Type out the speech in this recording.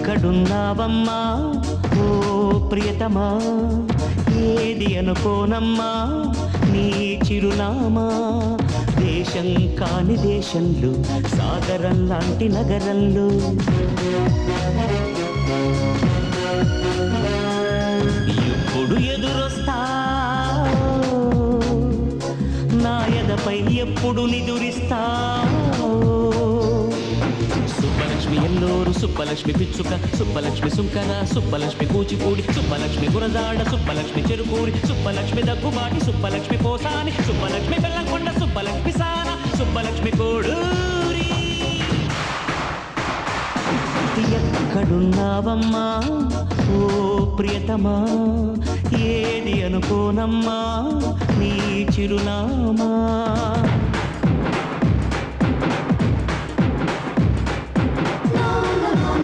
ఎక్కడున్నావమ్మా? ఓ ప్రియతమా ఏది అనుకోనమ్మా? నీ చిరునామా? దేశం కాని దేశంలో సాగరం లాంటి నగరంలో. ఎప్పుడు ఎదురొస్తా? నా ఎదపై ఎప్పుడు నిదురిస్తా? ఎల్లోరు సుబ్బలక్ష్మి పిచ్చుక సుబ్బలక్ష్మి సుంకన సుబ్బలక్ష్మి కూచిపూడి సుబ్బలక్ష్మి గురజాడ సుబ్బలక్ష్మి చెరుకూరి సుబ్బలక్ష్మి దగ్గుబాటి సుబ్బలక్ష్మి పోసాని సుబ్బలక్ష్మి బెల్లంకొండ సుబ్బలక్ష్మి సాన సుబ్బలక్ష్మి కోడూరి. ఎక్కడున్నావమ్మా? ఓ ప్రియతమా ఏది అనుకోనమ్మా? నీ చిరునామా?